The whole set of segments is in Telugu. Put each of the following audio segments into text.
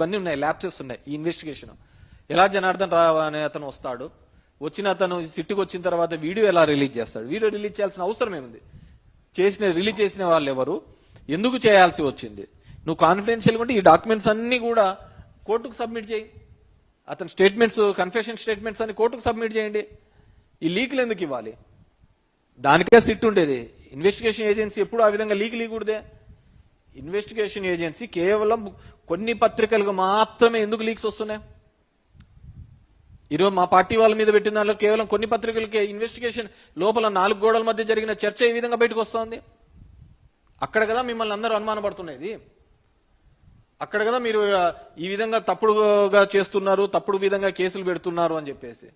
ఇవన్నీ ఉన్నాయి ల్యాప్సెస్ ఉన్నాయి ఈ ఇన్వెస్టిగేషన్ ఎలా జనార్దన్ రావు అనే అతను వస్తాడు? వచ్చిన అతను సిట్టుకు వచ్చిన తర్వాత వీడియో ఎలా రిలీజ్ చేస్తాడు? వీడియో రిలీజ్ చేయాల్సిన అవసరం ఏముంది? చేసిన రిలీజ్ చేసిన వాళ్ళు ఎవరు? ఎందుకు చేయాల్సి వచ్చింది? నువ్వు కాన్ఫిడెన్షియల్ ఉంటే ఈ డాక్యుమెంట్స్ అన్ని కూడా కోర్టుకు సబ్మిట్ చేయి. అతని స్టేట్మెంట్స్ కన్ఫెషన్ స్టేట్మెంట్స్ అన్ని కోర్టుకు సబ్మిట్ చేయండి. ఈ లీకులు ఎందుకు ఇవ్వాలి? దానికే సిట్ ఉండేది. ఇన్వెస్టిగేషన్ ఏజెన్సీ ఎప్పుడు ఆ విధంగా లీక్ లీకూడదే. ఇన్వెస్టిగేషన్ ఏజెన్సీ కేవలం కొన్ని పత్రికలకు మాత్రమే ఎందుకు లీక్స్ వస్తున్నాయి? ఈరోజు మా పార్టీ వాళ్ళ మీద పెట్టిన దానిలో కేవలం కొన్ని పత్రికలకే ఇన్వెస్టిగేషన్ లోపల నాలుగు గోడల మధ్య జరిగిన చర్చ ఈ విధంగా బయటకు వస్తుంది? అక్కడ కదా మిమ్మల్ని అందరూ అనుమానపడుతున్నది అక్కడ కదా మీరు ఈ విధంగా తప్పుడుగా చేస్తున్నారు తప్పుడు విధంగా కేసులు పెడుతున్నారు అని చెప్పేసి.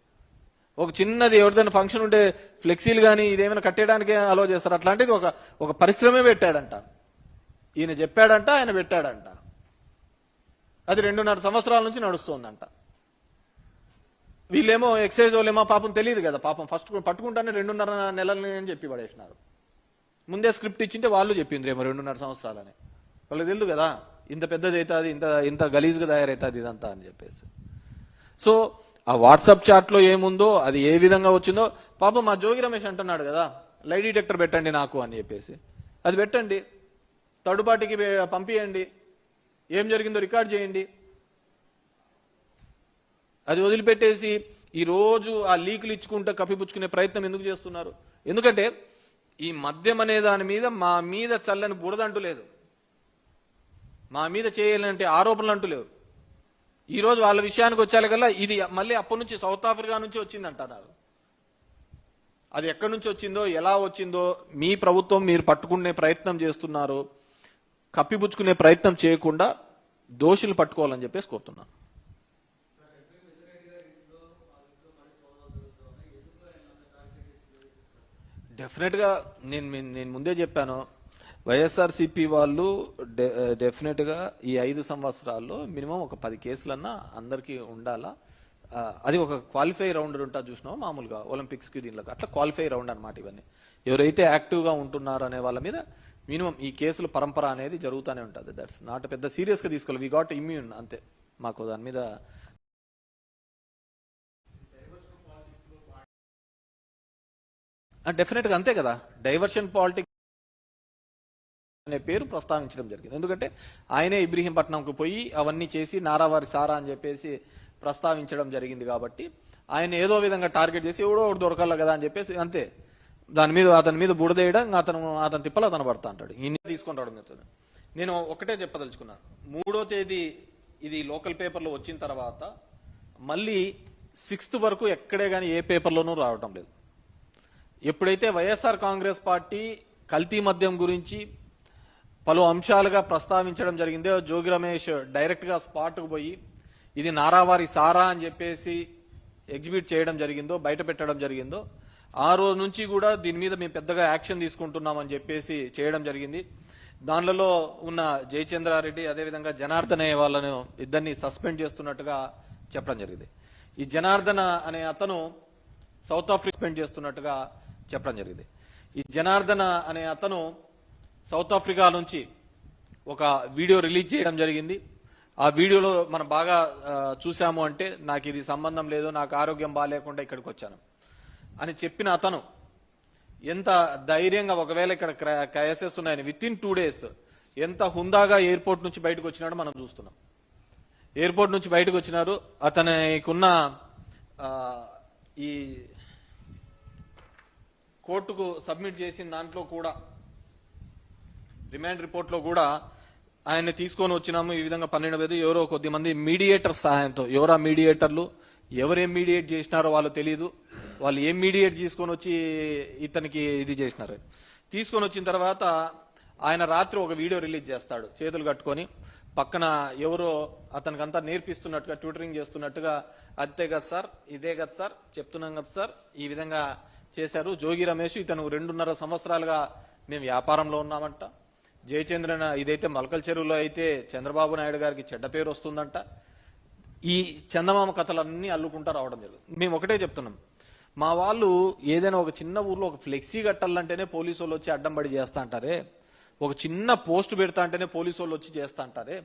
ఒక చిన్నది ఎవరిదైనా ఫంక్షన్ ఉంటే ఫ్లెక్సీలు కానీ ఇదేమైనా కట్టేయడానికి అలో చేస్తారు. అట్లాంటిది ఒక ఒక పరిశ్రమే పెట్టాడంట. ఈయన చెప్పాడంట ఆయన పెట్టాడంట. అది రెండున్నర సంవత్సరాల నుంచి నడుస్తోందంట. వీళ్ళేమో ఎక్సైజ్ వాళ్ళేమో పాపం తెలియదు కదా పాపం ఫస్ట్ పట్టుకుంటానే రెండున్నర నెలలని అని చెప్పి పడేసినారు. ముందే స్క్రిప్ట్ ఇచ్చింటే వాళ్ళు చెప్పింది ఏమో రెండున్నర సంవత్సరాలని. వాళ్ళకి తెలియదు కదా ఇంత పెద్దది అవుతుంది ఇంత ఇంత గలీజ్గా తయారవుతుంది ఇదంతా అని చెప్పేసి. సో ఆ వాట్సాప్ చాట్లో ఏముందో అది ఏ విధంగా వచ్చిందో పాపం మా జోగి రమేష్ అంటున్నాడు కదా లైట్ డిటెక్టర్ పెట్టండి నాకు అని చెప్పేసి. అది పెట్టండి తడుపాటికి పంపించండి ఏం జరిగిందో రికార్డ్ చేయండి. అది వదిలిపెట్టేసి ఈరోజు ఆ లీకులు ఇచ్చుకుంటూ కప్పిపుచ్చుకునే ప్రయత్నం ఎందుకు చేస్తున్నారు? ఎందుకంటే ఈ మద్యం అనే దాని మీద మా మీద చల్లని బురద అంటూ లేదు. మా మీద చేయాలంటే ఆరోపణలు అంటూ లేవు. ఈరోజు వాళ్ళ విషయానికి వచ్చేలాగల్లా ఇది మళ్ళీ అప్పటి నుంచి సౌత్ ఆఫ్రికా నుంచి వచ్చింది అంటున్నారు. అది ఎక్కడి నుంచి వచ్చిందో ఎలా వచ్చిందో మీ ప్రభుత్వం మీరు పట్టుకునే ప్రయత్నం చేస్తున్నారు. కప్పిపుచ్చుకునే ప్రయత్నం చేయకుండా దోషులు పట్టుకోవాలని చెప్పేసి కోరుతున్నాను. డెఫినెట్గా నేను నేను ముందే చెప్పాను వైఎస్ఆర్సిపి వాళ్ళు డె- ఈ ఐదు సంవత్సరాల్లో మినిమం ఒక పది కేసులన్నా అందరికీ ఉండాలా? అది ఒక క్వాలిఫై రౌండ్ ఉంటా చూసినావు మామూలుగా? ఒలింపిక్స్కి దీనిలో అట్లా క్వాలిఫై రౌండ్ అన్నమాట ఇవన్నీ. ఎవరైతే యాక్టివ్గా ఉంటున్నారనే ఉంటున్నారు అనే వాళ్ళ మీద మినిమం ఈ కేసులు పరంపర అనేది జరుగుతూనే ఉంటుంది. దట్స్ నాట్ పెద్ద సీరియస్గా తీసుకోవాలి. వి గాట్ ఇమ్యూన్ అంతే. మాకు దాని మీద డెఫినెట్గా అంతే కదా. డైవర్షన్ పాలిటిక్స్ అనే పేరు ప్రస్తావించడం జరిగింది. ఎందుకంటే ఆయనే ఇబ్రహీంపట్నంకు పోయి అవన్నీ చేసి నారావారి సారా అని చెప్పేసి ప్రస్తావించడం జరిగింది కాబట్టి ఆయన ఏదో విధంగా టార్గెట్ చేసి ఎవడో ఒకటి దొరకాలి కదా అని చెప్పేసి అంతే. దాని మీద అతని మీద బుడదేయడం అతను అతని తిప్పలు అతను పడతా అంటాడు. ఇన్ని తీసుకొని రావడం జరుగుతుంది. నేను ఒకటే చెప్పదలుచుకున్నాను మూడో తేదీ ఇది లోకల్ పేపర్లో వచ్చిన తర్వాత మళ్ళీ సిక్స్త్ వరకు ఎక్కడే కానీ ఏ పేపర్లోనూ రావటం లేదు. ఎప్పుడైతే వైఎస్ఆర్ కాంగ్రెస్ పార్టీ కల్తీ మద్యం గురించి పలు అంశాలుగా ప్రస్తావించడం జరిగిందో జోగి రమేష్ డైరెక్ట్గా స్పాట్కు పోయి ఇది నారావారి సారా అని చెప్పేసి ఎగ్జిబిట్ చేయడం జరిగిందో బయట పెట్టడం జరిగిందో ఆ రోజు నుంచి కూడా దీని మీద మేము పెద్దగా యాక్షన్ తీసుకుంటున్నామని చెప్పేసి చేయడం జరిగింది. దానిలో ఉన్న జయచంద్రారెడ్డి అదేవిధంగా జనార్దన్ అనే వాళ్ళను ఇద్దరిని సస్పెండ్ చేస్తున్నట్టుగా చెప్పడం జరిగింది. ఈ జనార్దన అనే అతను సౌత్ ఆఫ్రికా సస్పెండ్ చేస్తున్నట్టుగా చెప్పడం జరిగింది. ఈ జనార్దన అనే అతను సౌత్ ఆఫ్రికా నుంచి ఒక వీడియో రిలీజ్ చేయడం జరిగింది. ఆ వీడియోలో మనం బాగా చూసాము అంటే నాకు ఇది సంబంధం లేదు నాకు ఆరోగ్యం బాగాలేకుండా ఇక్కడికి వచ్చాను. అని చెప్పిన అతను ఎంత ధైర్యంగా ఒకవేళ ఇక్కడ క్రైసెస్ ఉన్నాయని విత్ ఇన్ టూ డేస్ ఎంత హుందాగా ఎయిర్పోర్ట్ నుంచి బయటకు వచ్చినాడో మనం చూస్తున్నాం. ఎయిర్పోర్ట్ నుంచి బయటకు వచ్చినారు. అతనికున్న ఈ కోర్టుకు సబ్మిట్ చేసిన దాంట్లో కూడా రిమాండ్ రిపోర్ట్లో కూడా ఆయన్ని తీసుకొని వచ్చినాము. ఈ విధంగా పన్నెండు వేలు ఎవరో కొద్ది మంది మీడియేటర్ సహాయంతో ఎవరా మీడియేటర్లు ఎవరేం మీడియేట్ చేసినారో వాళ్ళు తెలియదు వాళ్ళు ఏం మీడియేట్ తీసుకొని వచ్చి ఇతనికి ఇది చేసినారు. తీసుకొని వచ్చిన తర్వాత ఆయన రాత్రి ఒక వీడియో రిలీజ్ చేస్తాడు. చేతులు కట్టుకొని పక్కన ఎవరో అతనికంతా నేర్పిస్తున్నట్టుగా ట్యూటరింగ్ చేస్తున్నట్టుగా అంతే కదా సార్ ఇదే కదా సార్ చెప్తున్నాం కదా సార్ ఈ విధంగా చేశారు. జోగి రమేష్ ఇతను రెండున్నర సంవత్సరాలుగా మేము వ్యాపారంలో ఉన్నామంట. జయచంద్రన్ ఇదైతే మలకల్ చెరువులో అయితే చంద్రబాబు నాయుడు గారికి చెడ్డ పేరు వస్తుందంట. ఈ చందమామ కథలన్నీ అల్లుకుంటా రావడం జరుగుతుంది. మేము ఒకటే చెప్తున్నాం. మా వాళ్ళు ఏదైనా ఒక చిన్న ఊర్లో ఒక ఫ్లెక్సీ కట్టాలంటేనే పోలీసు వాళ్ళు వచ్చి అడ్డంబడి చేస్తా అంటారే? ఒక చిన్న పోస్ట్ పెడతా అంటేనే పోలీసు వాళ్ళు వచ్చి చేస్తా అంటారే?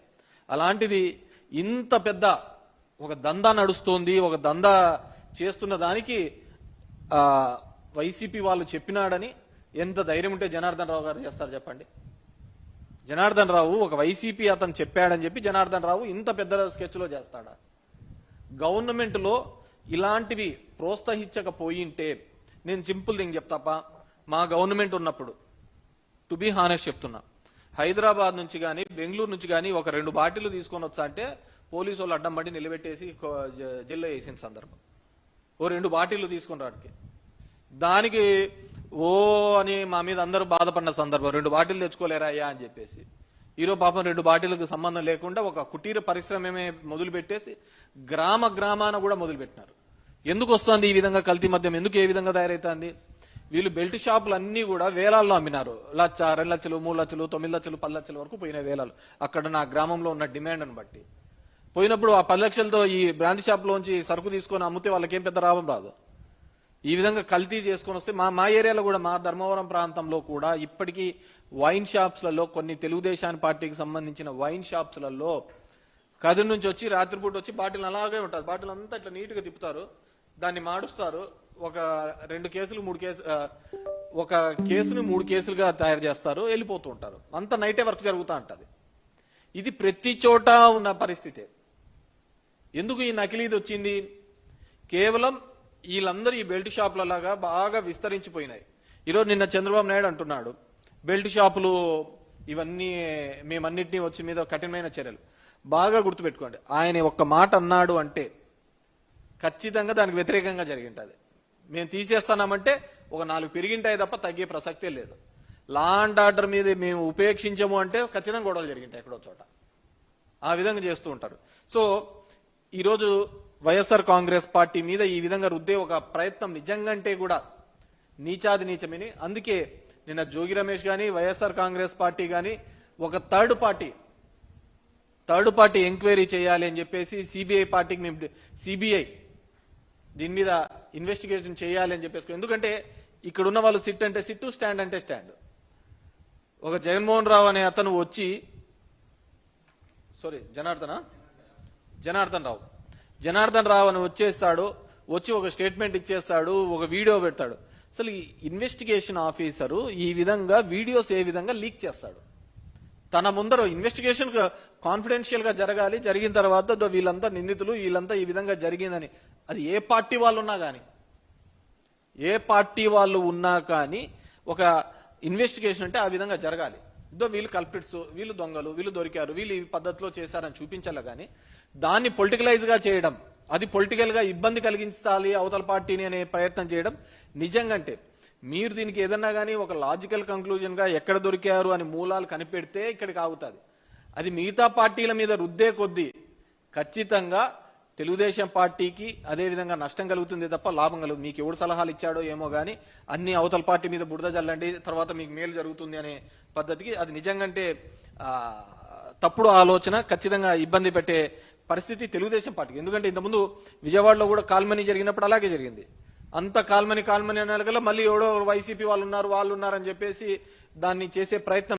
అలాంటిది ఇంత పెద్ద ఒక దందా నడుస్తోంది ఒక దందా చేస్తున్న దానికి ఆ, వైసీపీ వాళ్ళు చెప్పినాడని ఎంత ధైర్యం ఉంటే జనార్దన్ రావు గారు చేస్తారు చెప్పండి. జనార్దన్ రావు ఒక వైసీపీ అతను చెప్పాడని చెప్పి జనార్దన్ రావు ఇంత పెద్ద స్కెచ్లో చేస్తాడా? గవర్నమెంట్లో ఇలాంటివి ప్రోత్సహించకపోయింటే నేను సింపుల్ థింగ్ చెప్తాపా. మా గవర్నమెంట్ ఉన్నప్పుడు టు బి హానెస్ట్ చెప్తున్నా. హైదరాబాద్ నుంచి కానీ బెంగళూరు నుంచి కానీ ఒక రెండు బాటిల్లు తీసుకొని వచ్చా అంటే పోలీసు వాళ్ళు అడ్డం పడి నిలబెట్టేసి కో- జ- జైల్లో వేసిన సందర్భం. ఓ రెండు బాటిల్లు తీసుకుని రాడికి. దానికి ఓ అని మా మీద అందరూ బాధపడిన సందర్భం. రెండు బాటిల్ తెచ్చుకోలేరా అయ్యా అని చెప్పేసి. ఈరోజు పాపం రెండు బాటిల్కి సంబంధం లేకుండా ఒక కుటీర పరిశ్రమమే మొదలుపెట్టేసి గ్రామ గ్రామాన కూడా మొదలు పెట్టినారు ఎందుకు వస్తుంది ఈ విధంగా కల్తీ మద్యం? ఎందుకు ఏ విధంగా తయారైతుంది? వీళ్ళు బెల్ట్ షాపులు అన్ని కూడా వేలాల్లో అమ్మినారు. లచ్చ రెండు లక్షలు మూడు లక్షలు తొమ్మిది లక్షలు పది లక్షల వరకు పోయిన వేలాలు. అక్కడ నా గ్రామంలో ఉన్న డిమాండ్ని బట్టి. పోయినప్పుడు ఆ పది లక్షలతో ఈ బ్రాంతి షాప్లోంచి సరుకు తీసుకొని అమ్మితే వాళ్ళకేం పెద్ద లాభం రాదు. ఈ విధంగా కల్తీ చేసుకొని వస్తే మా మా ఏరియాలో కూడా మా ధర్మవరం ప్రాంతంలో కూడా ఇప్పటికీ వైన్ షాప్స్లలో కొన్ని తెలుగుదేశాన్ని పార్టీకి సంబంధించిన వైన్ షాప్స్లలో కదిరి నుంచి వచ్చి రాత్రిపూట వచ్చి బాటిల్ అలాగే ఉంటుంది. బాటిల్ అంతా ఇట్లా నీట్గా తిప్పుతారు. దాన్ని మాడుస్తారు ఒక రెండు కేసులు మూడు కేసు ఒక కేసుని మూడు కేసులుగా తయారు చేస్తారు వెళ్ళిపోతూ ఉంటారు. అంత నైటే వర్క్ జరుగుతూ ఉంటుంది. ఇది ప్రతి చోట ఉన్న పరిస్థితే. ఎందుకు ఈ నకిలీది వచ్చింది? కేవలం వీళ్ళందరూ ఈ బెల్ట్ షాపులలాగా బాగా విస్తరించిపోయినాయి. ఈరోజు నిన్న చంద్రబాబు నాయుడు అంటున్నాడు బెల్ట్ షాపులు ఇవన్నీ మేమన్నింటినీ వచ్చి మీద కఠినమైన చర్యలు. బాగా గుర్తుపెట్టుకోండి ఆయన ఒక్క మాట అన్నాడు అంటే ఖచ్చితంగా దానికి వ్యతిరేకంగా జరిగింటది. మేము తీసేస్తున్నామంటే ఒక నాలుగు పెరిగింటాయి తప్ప తగ్గే ప్రసక్తే లేదు. లా అండ్ ఆర్డర్ మీద మేము ఉపేక్షించము అంటే ఖచ్చితంగా గొడవలు జరిగింటాయి ఎక్కడో చోట. ఆ విధంగా చేస్తూ ఉంటారు. సో ఈరోజు వైఎస్ఆర్ కాంగ్రెస్ పార్టీ మీద ఈ విధంగా రుద్దే ఒక ప్రయత్నం నిజంగంటే కూడా నీచాది నీచమని. అందుకే నిన్న జోగి రమేష్ కానీ వైఎస్ఆర్ కాంగ్రెస్ పార్టీ కానీ ఒక third party third party enquiry చేయాలి అని చెప్పేసి సిబిఐ పార్టీకి మేము సిబిఐ దీని మీద ఇన్వెస్టిగేషన్ చేయాలి అని చెప్పేసుకో ఎందుకంటే ఇక్కడ ఉన్న వాళ్ళు సిట్ అంటే సిట్టు స్టాండ్ అంటే స్టాండ్ ఒక జగన్మోహన్ రావు అనే అతను వచ్చి సారీ జనార్దన? జనార్దన్ రావు. జనార్దన్ రావు అని వచ్చేస్తాడు వచ్చి ఒక స్టేట్మెంట్ ఇచ్చేస్తాడు ఒక వీడియో పెడతాడు. అసలు ఈ ఇన్వెస్టిగేషన్ ఆఫీసరు ఈ విధంగా వీడియోస్ ఏ విధంగా లీక్ చేస్తాడు? తన ముందర ఇన్వెస్టిగేషన్ కాన్ఫిడెన్షియల్గా జరగాలి జరిగిన తర్వాత వీళ్ళంతా నిందితులు వీళ్ళంతా ఈ విధంగా జరిగిందని అది ఏ పార్టీ వాళ్ళు ఉన్నా కానీ ఏ పార్టీ వాళ్ళు ఉన్నా కానీ ఒక ఇన్వెస్టిగేషన్ అంటే ఆ విధంగా జరగాలి. ఇదో వీళ్ళు కల్పిట్స్ వీళ్ళు దొంగలు వీళ్ళు దొరికారు వీళ్ళు ఈ పద్ధతిలో చేశారని చూపించాలి కానీ దాన్ని పొలిటికలైజ్గా చేయడం అది పొలిటికల్గా ఇబ్బంది కలిగించాలి అవతల పార్టీని అనే ప్రయత్నం చేయడం నిజంగా అంటే మీరు దీనికి ఏదన్నా కానీ ఒక లాజికల్ కంక్లూజన్గా ఎక్కడ దొరికారు అని మూలాలు కనిపెడితే ఇక్కడికి ఆగుతుంది. అది మిగతా పార్టీల మీద రుద్దే కొద్దీ ఖచ్చితంగా తెలుగుదేశం పార్టీకి అదే విధంగా నష్టం కలుగుతుంది తప్ప లాభం కలుగుతుంది మీకు ఎవడు సలహాలు ఇచ్చాడో ఏమో గానీ అన్ని అవతల పార్టీ మీద బురద జల్లండి తర్వాత మీకు మేలు జరుగుతుంది అనే పద్ధతికి అది నిజంగంటే తప్పుడు ఆలోచన ఖచ్చితంగా ఇబ్బంది పెట్టే పరిస్థితి తెలుగుదేశం పార్టీకి. ఎందుకంటే ఇంతకుముందు విజయవాడలో కూడా కాల్మనీ జరిగినప్పుడు అలాగే జరిగింది. అంత కాల్మని కాల్మని అనే మళ్ళీ ఎవడో వైసీపీ వాళ్ళు ఉన్నారు వాళ్ళు ఉన్నారని చెప్పేసి దాన్ని చేసే ప్రయత్నం